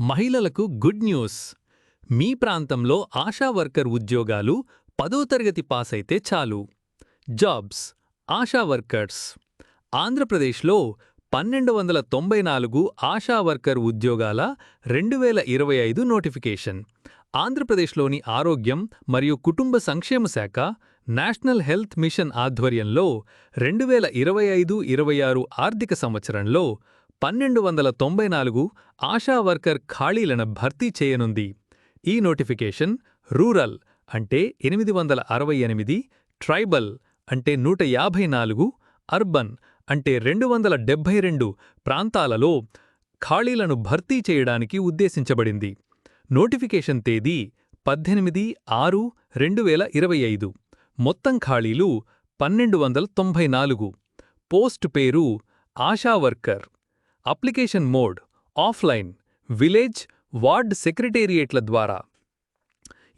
మహిళలకు good news. మీ ప్రాంతంలో ASHA worker ఉద్యోగాలు పదో తరగతి పాస్ అయితే చాలు. Jobs ASHA workers. ఆంధ్రప్రదేశ్లో పన్నెండు వందల తొంభై నాలుగు ఆశా వర్కర్ ఉద్యోగాల రెండు వేల ఇరవై ఐదు నోటిఫికేషన్. ఆంధ్రప్రదేశ్లోని ఆరోగ్యం మరియు కుటుంబ సంక్షేమ శాఖ నేషనల్ హెల్త్ మిషన్ ఆధ్వర్యంలో రెండు వేల ఇరవై ఐదు ఇరవై ఆరు ఆర్థిక సంవత్సరంలో పన్నెండు వందల తొంభై నాలుగు ఆశా వర్కర్ ఖాళీలను భర్తీ చేయనుంది. ఈ నోటిఫికేషన్ రూరల్ అంటే ఎనిమిది వందల అరవై ఎనిమిది ట్రైబల్ అంటే నూట యాభై నాలుగు అర్బన్ అంటే రెండు వందల డెబ్బై రెండు ప్రాంతాలలో ఖాళీలను భర్తీ చేయడానికి ఉద్దేశించబడింది. నోటిఫికేషన్ తేదీ పద్దెనిమిది ఆరు రెండు వేల ఇరవై ఐదు. మొత్తం ఖాళీలు పన్నెండు వందల తొంభై నాలుగు. పోస్ట్ పేరు ASHA worker. Application mode offline village ward సెక్రటేరియేట్ల ద్వారా.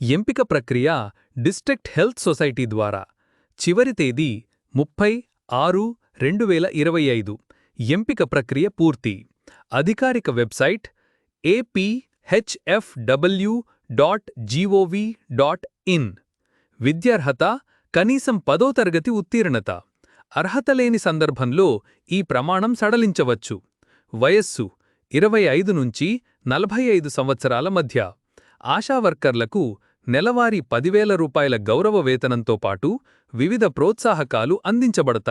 ఎంపిక ప్రక్రియ డిస్ట్రిక్ట్ హెల్త్ సొసైటీ ద్వారా. చివరి తేదీ ముప్పై ఆరు రెండు వేల ఇరవై ఐదు. ఎంపిక ప్రక్రియ పూర్తి. అధికారిక website APHFW dot GOV dot in విద్యార్హత కనీసం పదో తరగతి ఉత్తీర్ణత. అర్హత లేని సందర్భంలో ఈ ప్రమాణం సడలించవచ్చు. వయస్సు ఇరవై ఐదు నుంచి నలభై ఐదు సంవత్సరాల మధ్య. ఆశా వర్కర్లకు నెలవారీ పదివేల రూపాయల గౌరవ వేతనంతో పాటు వివిధ ప్రోత్సాహకాలు అందించబడతాయి.